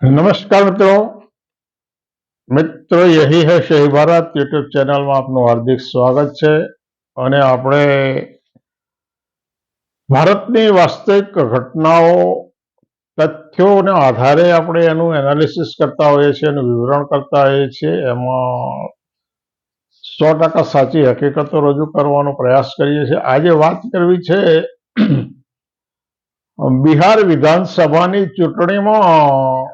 નમસ્કાર મિત્રો. મિત્રો, યહી હૈ શહી ભારત યુટ્યુબ ચેનલમાં આપનું હાર્દિક સ્વાગત છે અને આપણે ભારતની વાસ્તવિક ઘટનાઓ, તથ્યોના આધારે આપણે એનું એનાલિસિસ કરતા હોઈએ છીએ એનું વિવરણ કરતા હોઈએ છીએ. એમાં સો ટકા સાચી હકીકતો રજૂ કરવાનો પ્રયાસ કરીએ છીએ. આજે વાત કરવી છે બિહાર વિધાનસભાની ચૂંટણીમાં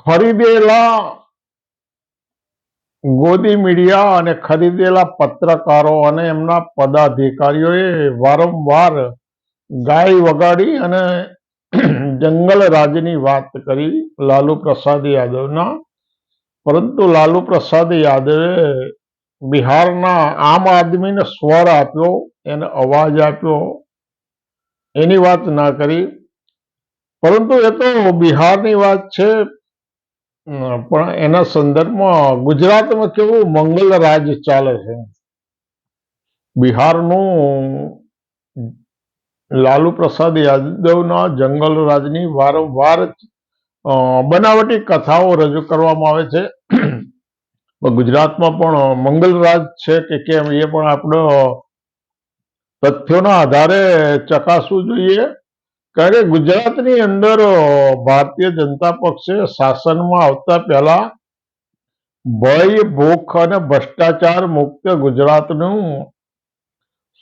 ખરીદેલા ગોદી મીડિયા અને ખરીદેલા પત્રકારો અને એમના પદાધિકારીઓએ વારંવાર ગાય વગાડી અને જંગલ રાજની વાત કરી લાલુ પ્રસાદ યાદવના. પરંતુ લાલુ પ્રસાદ યાદવે બિહારના આમ આદમીને સ્વર આપ્યો, એને અવાજ આપ્યો, એની વાત ના કરી. પરંતુ એ તો બિહારની વાત છે પણ એના સંદર્ભમાં ગુજરાતમાં કેવું મંગલ રાજ ચાલે છે? બિહારનું લાલુ પ્રસાદ યાદવના જંગલ રાજની વારંવાર બનાવટી કથાઓ રજૂ કરવામાં આવે છે. ગુજરાતમાં પણ મંગલરાજ છે કે કેમ એ પણ આપણો તથ્યોના આધારે ચકાસવું જોઈએ. કારણ કે ગુજરાતની અંદર ભારતીય જનતા પક્ષે શાસનમાં આવતા પહેલા ભય, ભૂખ અને ભ્રષ્ટાચાર મુક્ત ગુજરાતનું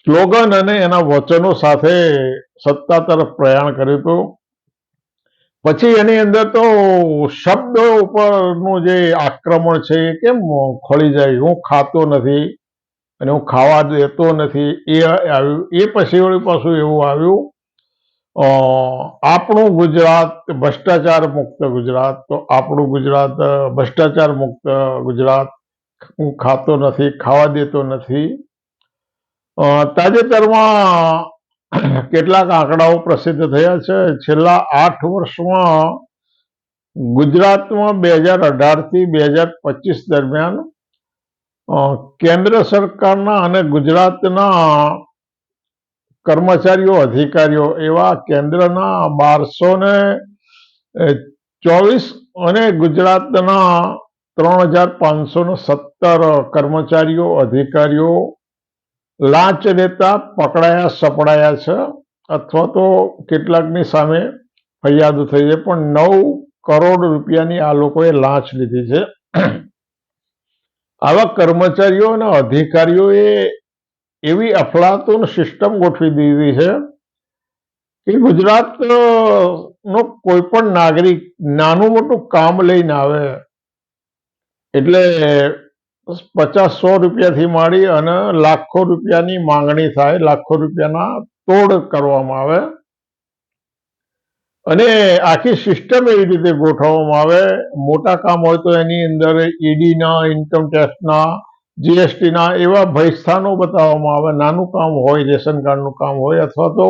સ્લોગન અને એના વચનો સાથે સત્તા તરફ પ્રયાણ કર્યું હતું. પછી એની અંદર તો શબ્દ ઉપરનું જે આક્રમણ છે એ કેમ ખોલી જાય? હું ખાતો નથી અને હું ખાવા દેતો નથી. એ આવ્યું એ પછી વળી પાછું એવું આવ્યું આપણું ગુજરાત ભ્રષ્ટાચાર મુક્ત ગુજરાત, તો આપણું ગુજરાત ભ્રષ્ટાચાર મુક્ત ગુજરાત હું ખાતો નથી, ખાવા દેતો નથી. તાજેતરમાં કેટલાક આંકડાઓ પ્રસિદ્ધ થયા છે. છેલ્લા આઠ વર્ષમાં ગુજરાતમાં બે હજાર અઢારથી બે હજાર પચીસ દરમિયાન કેન્દ્ર સરકારના અને ગુજરાતના કર્મચારીઓ, અધિકારીઓ એવા કેન્દ્રના બારસો ને ચોવીસ અને ગુજરાતના ત્રણ હજાર પાંચસો ને સત્તર કર્મચારીઓ, અધિકારીઓ લાંચ લેતા પકડાયા, સપડાયા છે. અથવા તો કેટલાકની સામે ફરિયાદ થઈ છે, પણ નવ કરોડ રૂપિયાની આ લોકોએ લાંચ લીધી છે. આવા કર્મચારીઓ અને અધિકારીઓએ એવી અફલાતુન સિસ્ટમ ગોઠવી દેવી છે કે ગુજરાત નો કોઈ પણ નાગરિક નાનું મોટું કામ લઈને આવે એટલે પચાસ સો રૂપિયાથી માંડી અને લાખો રૂપિયાની માંગણી થાય, લાખો રૂપિયાના તોડ કરવામાં આવે. અને આખી સિસ્ટમ એવી રીતે ગોઠવવામાં આવે. મોટા કામ હોય તો એની અંદર ઈડીના ઇન્કમ ટેક્સના જીએસટીના એવા ભયસ્થાનો બતાવવામાં આવે, નાનું કામ હોય, રેશન કાર્ડનું કામ હોય, અથવા તો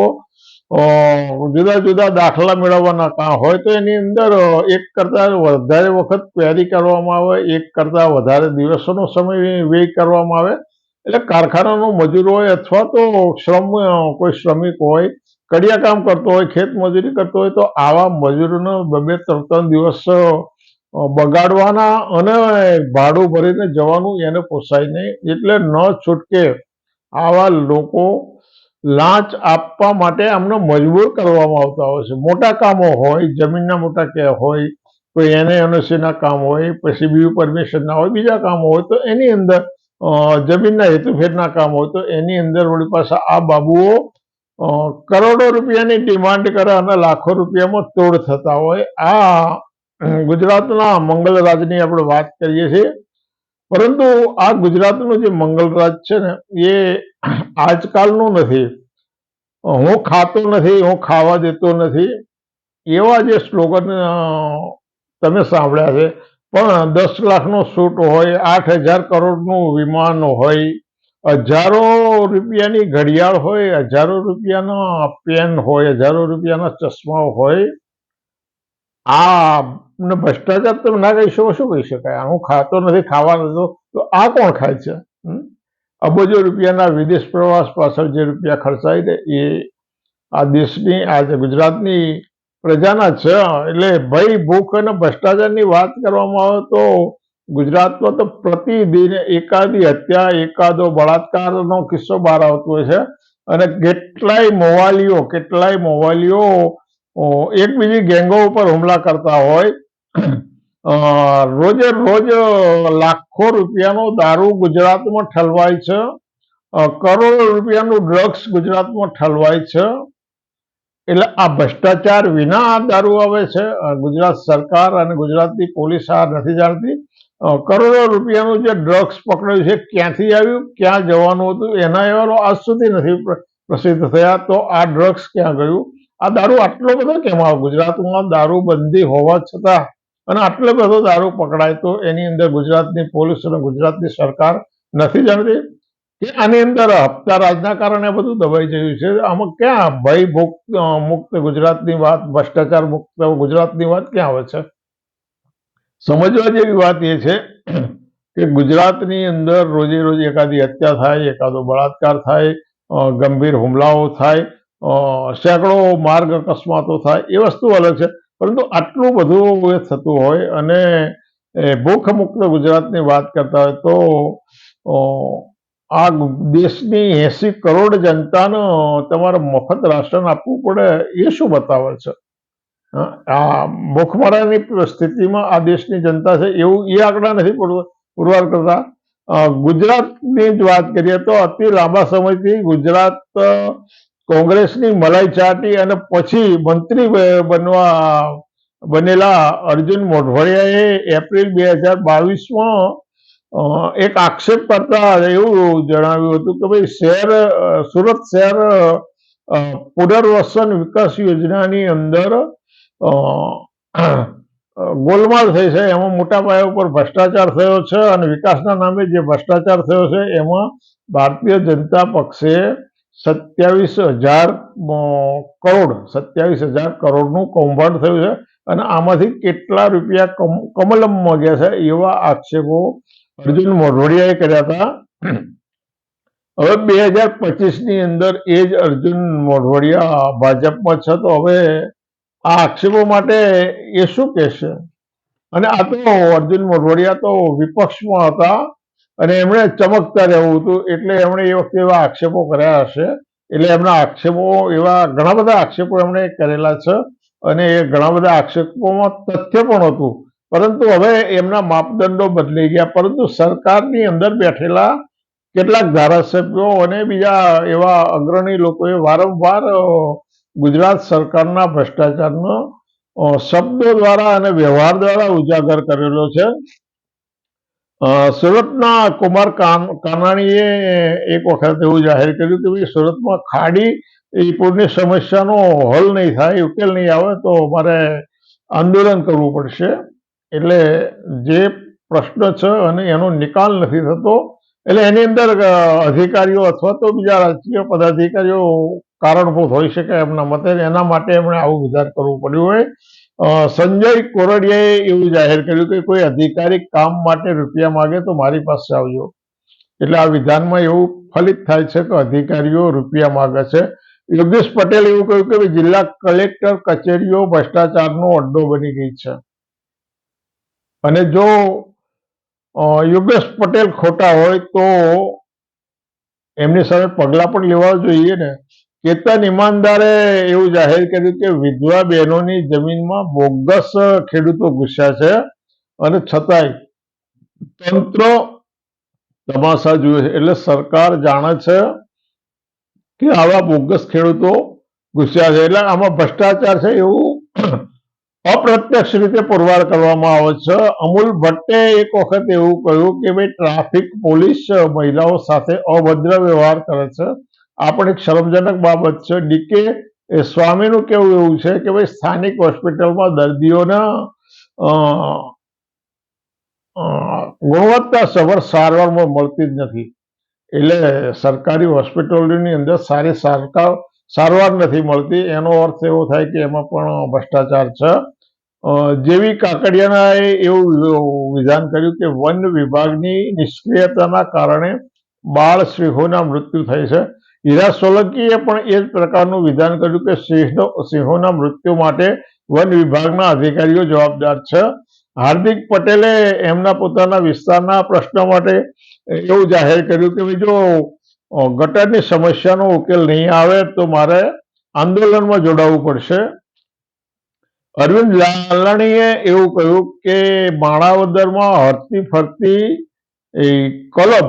જુદા જુદા દાખલા મેળવવાના કામ હોય, તો એની અંદર એક કરતાં વધારે વખત ક્વેરી કરવામાં આવે, એક કરતાં વધારે દિવસોનો સમય વ્યય કરવામાં આવે. એટલે કારખાનાનો મજૂર હોય, અથવા તો શ્રમ કોઈ શ્રમિક હોય કડિયા કામ કરતો હોય ખેત મજૂરી કરતો હોય, તો આવા મજૂરોનો બે બે ત્રણ ત્રણ દિવસ બગાડવાના અને ભાડું ભરીને જવાનું એને પોસાય નહીં. એટલે ન છૂટકે આવા લોકો લાંચ આપવા માટે અમને મજબૂર કરવામાં આવતા હોય છે. મોટા કામો હોય, જમીનના મોટા કે હોય, કોઈ એને એનઓસીના કામ હોય, પછી બીજું પરમિશનના હોય, બીજા કામો હોય, તો એની અંદર જમીનના હેતુફેરના કામ હોય, તો એની અંદર વળી પાછા આ બાબુઓ કરોડો રૂપિયાની ડિમાન્ડ કરે અને લાખો રૂપિયામાં તોડ થતા હોય. આ અમ, મંગલ રાજની આપણે વાત કરીએ છીએ. પરંતુ આ ગુજરાતનું જે મંગલ રાજ છે ને એ આજકાલનું નથી. હું ખાતો નથી હું ખાવા દેતો નથી. એવા જે સ્લોગન તમે સાંભળ્યા છે. પણ દસ લાખનો સૂટ હોય આઠ હજાર કરોડનું વિમાન હોય હજારો રૂપિયાની ઘડિયાળ હોય હજારો રૂપિયાના પેન હોય હજારો રૂપિયાના ચશ્મા હોય આ ભ્રષ્ટાચાર તમે ના કહી શકો, શું કહી શકાય? હું ખાતો નથી ખાવા તો આ કોણ ખાય છે? અબજો રૂપિયાના વિદેશ પ્રવાસ પાછળ જે રૂપિયા ખર્ચાય છે, એ આ દેશની આજે ગુજરાતની પ્રજાના છે, એટલે ભય, ભૂખ અને ભ્રષ્ટાચારની વાત કરવામાં આવે તો ગુજરાતમાં તો પ્રતિદિન એકાદી હત્યા, એકાદો બળાત્કારનો કિસ્સો બહાર આવતો હોય છે. અને કેટલાય મોવાલીઓ કેટલાય મોવાલીઓ એકબીજી ગેંગો ઉપર હુમલા કરતા હોય. રોજે રોજ લાખો રૂપિયાનો દારૂ ગુજરાતમાં ઠલવાય છે. કરોડો રૂપિયાનું ડ્રગ્સ ગુજરાતમાં ઠલવાય છે. એટલે આ ભ્રષ્ટાચાર વિના આ દારૂ આવે છે. ગુજરાત સરકાર અને ગુજરાતની પોલીસ આ નથી જાણતી. કરોડો રૂપિયાનું જે ડ્રગ્સ પકડાયું છે, ક્યાંથી આવ્યું, ક્યાં જવાનું હતું, એના અહેવાલો આજ સુધી નથી પ્રસિદ્ધ થયા. તો આ ડ્રગ્સ ક્યાં ગયું? આ દારૂ આટલો બધો કેમ આવે? ગુજરાતમાં દારૂ બંધી હોવા છતાં અને આટલો બધો દારૂ પકડાય તો એની અંદર ગુજરાતની પોલીસ અને ગુજરાતની સરકાર નથી જાણતી? કે આની અંદર હપ્તા રાજના કારણે બધું દબાઈ જયું છે. આમાં ક્યાં ભય મુક્ત ગુજરાતની વાત, ભ્રષ્ટાચાર મુક્ત ગુજરાતની વાત ક્યાં આવે છે? સમજવા જેવી વાત એ છે કે ગુજરાતની અંદર રોજે રોજ એકાદી હત્યા થાય, એકાદો બળાત્કાર થાય ગંભીર હુમલાઓ થાય સેંકડો માર્ગ અકસ્માતો થાય, એ વસ્તુ અલગ છે. પરંતુ આટલું બધું એ થતું હોય અને ભૂખમુક્ત ગુજરાતની વાત કરતા હોય તો આ દેશની એસી કરોડ જનતાનો તમારે મફત રાશન આપવું પડે, એ શું બતાવે છે? આ ભૂખમરાની સ્થિતિમાં આ દેશની જનતા છે એવું એ આંકડા નથી પુરવાર કરતા. ગુજરાતની જ વાત કરીએ તો અતિ લાંબા સમયથી ગુજરાત કોંગ્રેસની મલાઈ ચાટી અને પછી મંત્રી બનવા બનેલા અર્જુન મોઢવાડિયાએ એપ્રિલ બે હજાર બાવીસમાં એક આક્ષેપ કરતા એવું જણાવ્યું હતું કે ભાઈ શહેર સુરત શહેર પુનર્વસન વિકાસ યોજનાની અંદર ગોલમાલ થઈ છે. એમાં મોટા પાયા ઉપર ભ્રષ્ટાચાર થયો છે અને વિકાસના નામે જે ભ્રષ્ટાચાર થયો છે, એમાં ભારતીય જનતા પક્ષે સત્યાવીસ હજાર કરોડ, સત્યાવીસ હજાર કરોડનું કૌભાંડ થયું છે અને આમાંથી કેટલા રૂપિયા કમ- કમલમમાં ગયા છે એવા આક્ષેપો અર્જુન મોઢવડિયાએ કર્યા હતા. હવે બે હજાર પચીસની અંદર એ જ અર્જુન મોઢવડિયા ભાજપમાં છે, તો હવે આ આક્ષેપો માટે એ શું કહેશે? અને આ તો અર્જુન મોઢવડિયા તો વિપક્ષમાં હતા. અને એમણે ચમકતા રહેવું હતું. એટલે એમણે એ વખતે એવા આક્ષેપો કર્યા હશે. એટલે એમના આક્ષેપો, એવા ઘણા બધા આક્ષેપો એમણે કરેલા છે. અને એ ઘણા બધા આક્ષેપોમાં તથ્ય પણ હતું. પરંતુ હવે એમના માપદંડો બદલાઈ ગયા. પરંતુ સરકારની અંદર બેઠેલા કેટલાક ધારાસભ્યો અને બીજા એવા અગ્રણી લોકોએ વારંવાર ગુજરાત સરકારના ભ્રષ્ટાચારનો શબ્દો દ્વારા અને વ્યવહાર દ્વારા ઉજાગર કરેલો છે. સુરતના કુમાર કાન- કાનાણીએ એક વખત એવું જાહેર કર્યું કે ભાઈ સુરતમાં ખાડી એ પૂરની સમસ્યાનો હલ નહીં થાય, ઉકેલ નહીં આવે, તો મારે આંદોલન કરવું પડશે. એટલે જે પ્રશ્ન છે અને એનો નિકાલ નથી થતો, એટલે એની અંદર અધિકારીઓ અથવા તો બીજા રાજકીય પદાધિકારીઓ કારણભૂત હોઈ શકે એમના મતે, એના માટે એમણે આવું વિચાર કરવું પડ્યું હોય. સંજય કોરડિયાએ એવું જાહેર કર્યું કે કોઈ અધિકારી કામ માટે રૂપિયા માગે તો મારી પાસે આવજો. એટલે આ વિધાનમાં એવું ફલિત થાય છે કે અધિકારીઓ રૂપિયા માગે છે. યોગેશ પટેલ એવું કહ્યું કે જિલ્લા કલેક્ટર કચેરીઓ ભ્રષ્ટાચારનો અડ્ડો બની ગઈ છે. અને જો યોગેશ પટેલ ખોટા હોય તો એમની સામે પગલાં પણ લેવા જોઈએ ને. કેતન ઈમાનદારે એવું જાહેર કર્યું કે વિધવા બહેનોની જમીનમાં બોગસ ખેડૂતો ઘૂસ્યા છે અને છતાંય તંત્ર તમાશા જુએ છે. એટલે સરકાર જાણે છે કે આવા બોગસ ખેડૂતો ઘૂસ્યા છે. એટલે આમાં ભ્રષ્ટાચાર છે એવું અપ્રત્યક્ષ રીતે પુરવાર કરવામાં આવે છે. અમૂલ ભટ્ટે એક વખત એવું કહ્યું કે ભાઈ ટ્રાફિક પોલીસ મહિલાઓ સાથે અભદ્ર વ્યવહાર કરે છે. આ પણ એક શરમજનક બાબત છે. ડીકે એ સ્વામીનું કેવું એવું છે કે ભાઈ સ્થાનિક હોસ્પિટલમાં દર્દીઓના ગુણવત્તા સભર સારવારમાં મળતી જ નથી. એટલે સરકારી હોસ્પિટલોની અંદર સારી સરકાર, સારવાર નથી મળતી. એનો અર્થ એવો થાય કે એમાં પણ ભ્રષ્ટાચાર છે. જેવી કાકડિયાનાએ એવું વિધાન કર્યું કે વન વિભાગની નિષ્ક્રિયતાના કારણે બાળ સિંહોના મૃત્યુ થાય છે. હીરા સોલંકીએ પણ એ જ પ્રકારનું વિધાન કર્યું કે સિંહનો, સિંહોના મૃત્યુ માટે વન વિભાગના અધિકારીઓ જવાબદાર છે. હાર્દિક પટેલે એમના પોતાના વિસ્તારના પ્રશ્ન માટે એવું જાહેર કર્યું કે બીજો ગટરની સમસ્યાનો ઉકેલ નહીં આવે તો મારે આંદોલનમાં જોડાવવું પડશે. અરવિંદ લાલણીએ એવું કહ્યું કે માણાવદરમાં હરતી ફરતી કલબ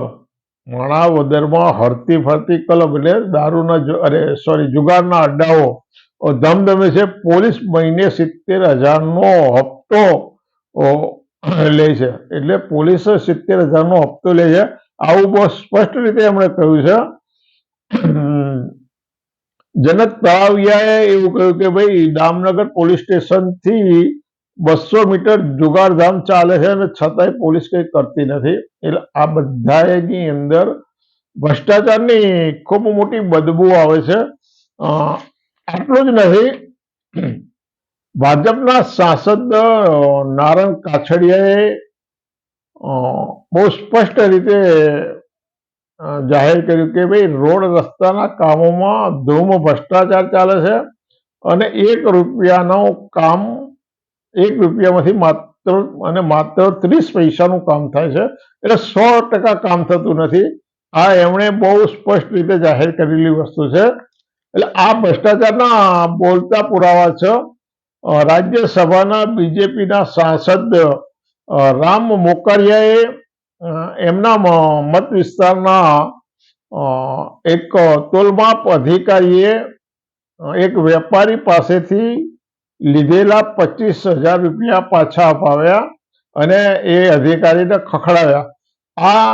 માણાવદરમાં હરતી ફરતી કલબ એટલે દારૂના અરે સોરી જુગારના અડ્ડાઓ. ધમધમે છે, પોલીસ મહિને સિત્તેર હજારનો હપ્તો લે છે. એટલે પોલીસ સિત્તેર હજારનો હપ્તો લે છે. આવું બહુ સ્પષ્ટ રીતે એમણે કહ્યું છે. જનક તળાવિયાએ એવું કહ્યું કે ભાઈ, દામનગર પોલીસ સ્ટેશનથી બસો મીટર જુગારધામ ચાલે છે અને છતાંય પોલીસ કંઈ કરતી નથી. એટલે આ બધાની અંદર ભ્રષ્ટાચારની ખૂબ મોટી બદબુ આવે છે. આટલું જ નથી ભાજપના સાંસદ નારણ કાછડિયાએ બહુ સ્પષ્ટ રીતે જાહેર કર્યું કે ભાઈ રોડ રસ્તાના કામોમાં ધૂમ ભ્રષ્ટાચાર ચાલે છે અને એક રૂપિયાનો કામ એક રૂપિયામાંથી માત્ર અને માત્ર ત્રીસ પૈસાનું કામ થાય છે. એટલે સો ટકા કામ થતું નથી. આ એમણે બહુ સ્પષ્ટ રીતે જાહેર કરેલી વસ્તુ છે. એટલે આ ભ્રષ્ટાચારના બોલતા પુરાવા છે. રાજ્યસભાના બીજેપીના સાંસદ રામ મોકરિયાએ એમના મત વિસ્તારના એક તોલમાપ અધિકારીએ એક વેપારી પાસેથી લીધેલા પચીસ હજાર રૂપિયા પાછા અપાવ્યા અને એ અધિકારીને ખખડાવ્યા. આ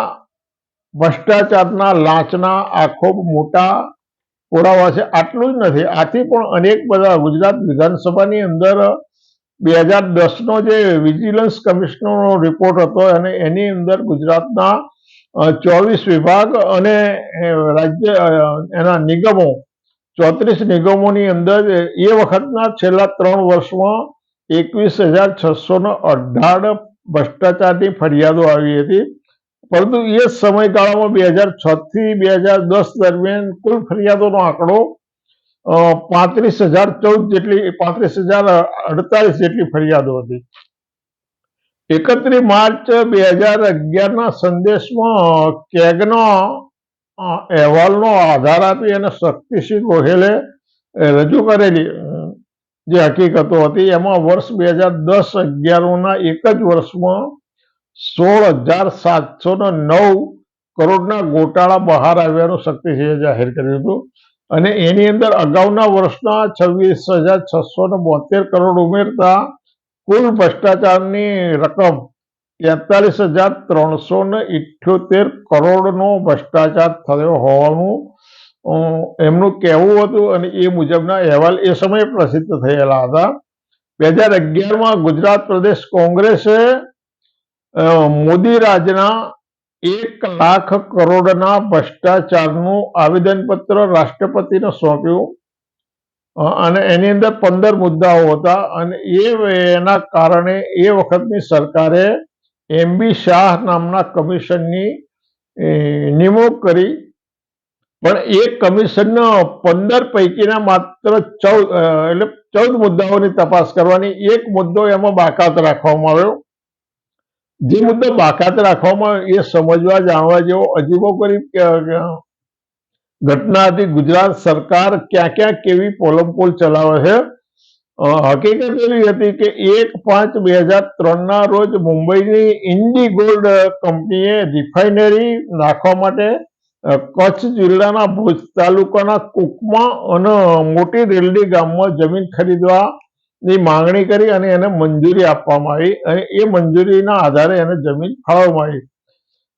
ભ્રષ્ટાચારના લાંચના આ ખૂબ મોટા પુરાવા છે. આટલું જ નથી. આથી પણ અનેક બધા ગુજરાત વિધાનસભાની અંદર બે હજાર દસનો જે વિજિલન્સ કમિશનરનો રિપોર્ટ હતો અને એની અંદર ગુજરાતના ચોવીસ વિભાગ અને રાજ્ય, એના નિગમો ચોત્રીસ નિગમોની અંદર એ વખતના છેલ્લા ત્રણ વર્ષમાં એકવીસ હજાર છસો ને અઢાર ભ્રષ્ટાચારની ફરિયાદો આવી હતી પરંતુ એ સમયગાળામાં બે હજાર છ થી બે હજાર દસ દરમિયાન કુલ ફરિયાદોનો આંકડો પાંત્રીસ હજાર ચૌદ જેટલી પાંત્રીસ હજાર અડતાલીસ જેટલી ફરિયાદો હતી એકત્રીસ માર્ચ બે હજાર અગિયારના સંદેશમાં કેગનો અ, અહેવાલનો આધાર આપી અને શક્તિસિંહ ગોહેલે રજૂ કરેલી જે હકીકતો હતી, એમાં વર્ષ બે હજાર દસ અગિયારના એક જ વર્ષમાં સોળ હજાર સાતસો નવ કરોડના ગોટાળા બહાર આવ્યાનું શક્તિસિંહે જાહેર કર્યું હતું. અને એની અંદર અગાઉના વર્ષના છવ્વીસ હજાર છસો ને બોતેર કરોડ ઉમેરતા કુલ ભ્રષ્ટાચારની રકમ તેતાલીસ હજાર ત્રણસો ને ઇઠ્યોતેર કરોડનો ભ્રષ્ટાચાર થયો હોવાનું એમનું કહેવું હતું અને એ મુજબના અહેવાલ એ સમયે પ્રસિદ્ધ થયેલા હતા. બે હજાર અગિયારમાં ગુજરાત પ્રદેશ કોંગ્રેસે મોદી રાજના એક લાખ કરોડના ભ્રષ્ટાચારનું આવેદનપત્ર રાષ્ટ્રપતિને સોંપ્યું. અને એની અંદર પંદર મુદ્દાઓ હતા અને એ, એના કારણે એ વખતની સરકારે એમ બી શાહ નામના કમિશનની નિમણૂક કરી. પણ એ કમિશનનો પંદર પૈકીના માત્ર ચૌદ એટલે ચૌદ મુદ્દાઓની તપાસ કરવાની. એક મુદ્દો એમાં બાકાત રાખવામાં આવ્યો. જે મુદ્દો બાકાત રાખવામાં આવ્યો, એ સમજવા, જાણવા જેવો અજીબો કરી ઘટના હતી. ગુજરાત સરકાર ક્યાં ક્યાં કેવી પોલમપોલ ચલાવે છે? હકીકત એવી હતી કે એક પાંચ બે હજાર ત્રણના રોજ મુંબઈની ઇન્ડી ગોલ્ડ કંપનીએ રિફાઇનરી નાખવા માટે કચ્છ જિલ્લાના ભુજ તાલુકાના કુકમા અને મોટી રેલડી ગામમાં જમીન ખરીદવાની માંગણી કરી અને એને મંજૂરી આપવામાં આવી અને એ મંજૂરીના આધારે એને જમીન ફાળવવામાં આવી.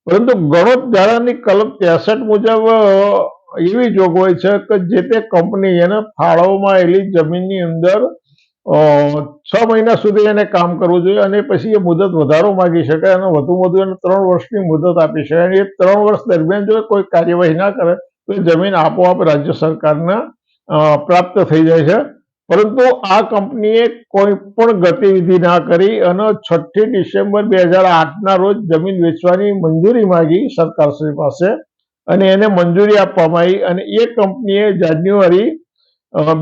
પરંતુ ગણોત ધારાની કલમ ત્રેસઠ મુજબ એવી જોગવાઈ છે કે જે તે કંપની એને ફાળવવામાં આવેલી જમીનની અંદર છ મહિના સુધી એને કામ કરવું જોઈએ અને પછી એ મુદત વધારો માગી શકાય અને વધુ વધુ એને ત્રણ વર્ષની મુદત આપી શકાય. એ ત્રણ વર્ષ દરમિયાન જો કોઈ કાર્યવાહી ના કરે, તો જમીન આપોઆપ રાજ્ય સરકારને પ્રાપ્ત થઈ જાય છે. પરંતુ આ કંપનીએ કોઈ પણ ગતિવિધિ ના કરી અને છઠ્ઠી ડિસેમ્બર બે હજાર આઠના રોજ જમીન વેચવાની મંજૂરી માંગી સરકારશ્રી પાસે અને એને મંજૂરી આપવામાં આવી. અને એ કંપનીએ જાન્યુઆરી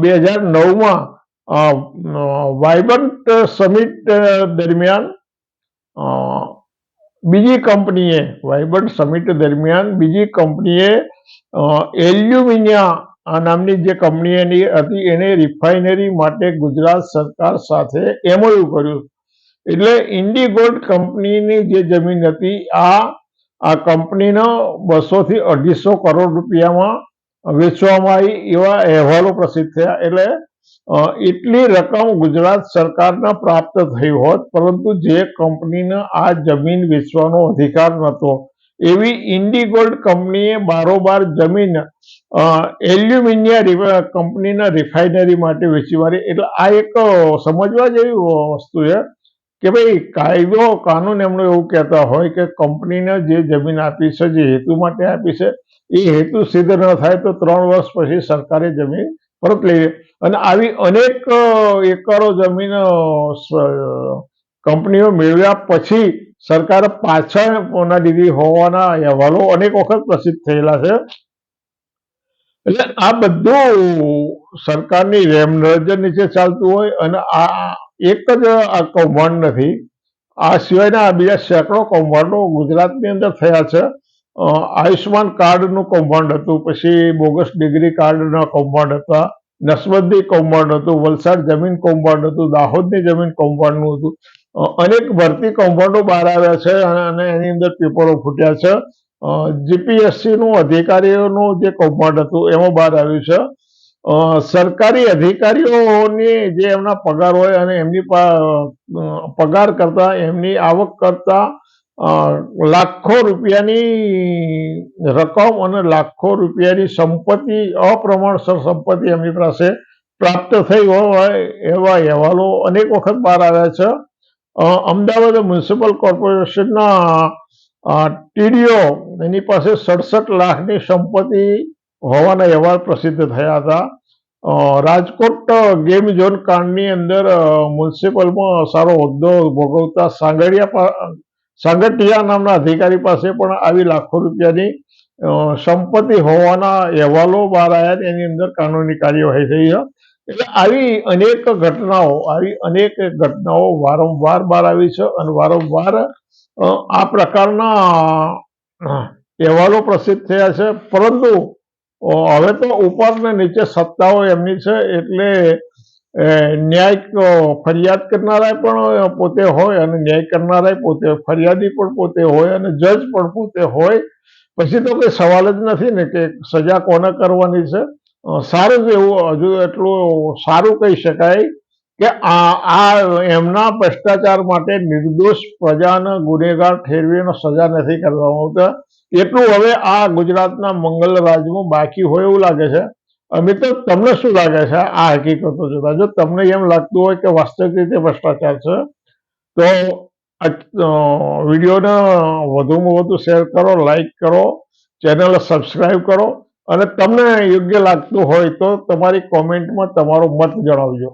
બે હજાર નવમાં વાઇબ્રન્ટ સમિટ દરમિયાન બીજી કંપનીએ વાઇબ્રન્ટ સમિટ દરમિયાન બીજી કંપનીએ એલ્યુમિનિયા, આ નામની જે કંપની એની હતી, એને રિફાઇનરી માટે ગુજરાત સરકાર સાથે એમઓયુ કર્યું. એટલે ઇન્ડીગોલ્ડ કંપનીની જે જમીન હતી, આ આ કંપનીનો બસો થી અઢીસો કરોડ રૂપિયામાં વેચવામાં આવી એવા અહેવાલો પ્રસિદ્ધ થયા. એટલે એટલી રકમ ગુજરાત સરકારને પ્રાપ્ત થઈ હોત, પરંતુ જે કંપનીને આ જમીન વેચવાનો અધિકાર નહોતો, એવી ઇન્ડિગોલ્ડ કંપનીએ બારોબાર જમીન એલ્યુમિનિયા કંપનીના રિફાઇનરી માટે વેચી મારી. એટલે આ એક સમજવા જેવી વસ્તુ છે કે ભાઈ કાયદો, કાનૂન એમનો એવું કહેતા હોય કે કંપનીને જે જમીન આપી છે, જે હેતુ માટે આપી છે, એ હેતુ સિદ્ધ ન થાય તો ત્રણ વર્ષ પછી સરકારે જમીન પરત લઈએ અને આવી અનેક એકરો જમીન કંપનીઓ મેળવ્યા પછી સરકાર પાછળ ના દીધી હોવાના અહેવાલો અનેક વખત પ્રસિદ્ધ થયેલા છે. એટલે આ બધું સરકારની રેમ નજર નીચે ચાલતું હોય અને આ એક જ, આ કૌભાંડ નથી. આ સિવાયના બીજા સેંકડો કૌભાંડો ગુજરાતની અંદર થયા છે. આયુષ્માન કાર્ડનું કૌભાંડ હતું, પછી બોગસ ડિગ્રી કાર્ડના કૌભાંડ હતા, નસબંધી કૌભાંડ હતું, વલસાડ જમીન કૌભાંડ હતું, દાહોદની જમીન કૌભાંડનું હતું. અનેક ભરતી કૌભાંડો બહાર આવ્યા છે અને એની અંદર પેપરો ફૂટ્યા છે. જીપીએસસીનું અધિકારીઓનું જે કૌભાંડ હતું, એમાં બહાર આવ્યું છે. સરકારી અધિકારીઓની જે એમના પગાર હોય અને એમની પગાર કરતા, એમની આવક કરતા લાખો રૂપિયાની રકમ અને લાખો રૂપિયાની સંપત્તિ, અપ્રમાણસર સંપત્તિ એમની પાસે પ્રાપ્ત થઈ હોય એવા અહેવાલો અનેક વખત બહાર આવ્યા છે. અમદાવાદ મ્યુનિસિપલ કોર્પોરેશનના ટીડીઓ એની પાસે સડસઠ લાખની સંપત્તિ હોવાના અહેવાલ પ્રસિદ્ધ થયા હતા. રાજકોટ ગેમ ઝોન કાંડની અંદર મ્યુનિસિપલમાં સારો હોદ્દો ભોગવતા સાંગડિયા પા- નામના અધિકારી પાસે પણ આવી લાખો રૂપિયાની સંપત્તિ હોવાના અહેવાલો બહાર આવ્યા એની અંદર કાનૂની કાર્યવાહી થઈ છે. એટલે આવી અનેક ઘટનાઓ, આવી અનેક ઘટનાઓ વારંવાર બહાર આવી છે અને વારંવાર આ પ્રકારના અહેવાલો પ્રસિદ્ધ થયા છે. પરંતુ હવે તો ઉપર ને નીચે સત્તાઓ એમની છે. એટલે અ, ન્યાયિક ફરિયાદ કરનારા પણ પોતે હોય અને ન્યાય કરનારા પોતે ફરિયાદી પણ પોતે હોય અને જજ પણ પોતે હોય. પછી તો કોઈ સવાલ જ નથી ને કે સજા કોને કરવાની છે? સારું જ એવું હજુ એટલું સારું કહી શકાય કે આ એમના ભ્રષ્ટાચાર માટે નિર્દોષ પ્રજાને ગુનેગાર ઠેરવીને સજા નથી કરવામાં આવતા. એટલું હવે આ ગુજરાતના મંગલ રાજમાં બાકી હોય એવું લાગે છે. મિત્રો તમને શું લાગે છે આ હકીકતો જોતા? જો તમને એમ લાગતું હોય કે વાસ્તવિક રીતે ભ્રષ્ટાચાર છે, તો વિડીયોને વધુમાં વધુ શેર કરો, લાઈક કરો, ચેનલ સબસ્ક્રાઈબ કરો, અને તમને યોગ્ય લાગતું હોય તો તમારી કોમેન્ટમાં તમારો મત જણાવજો.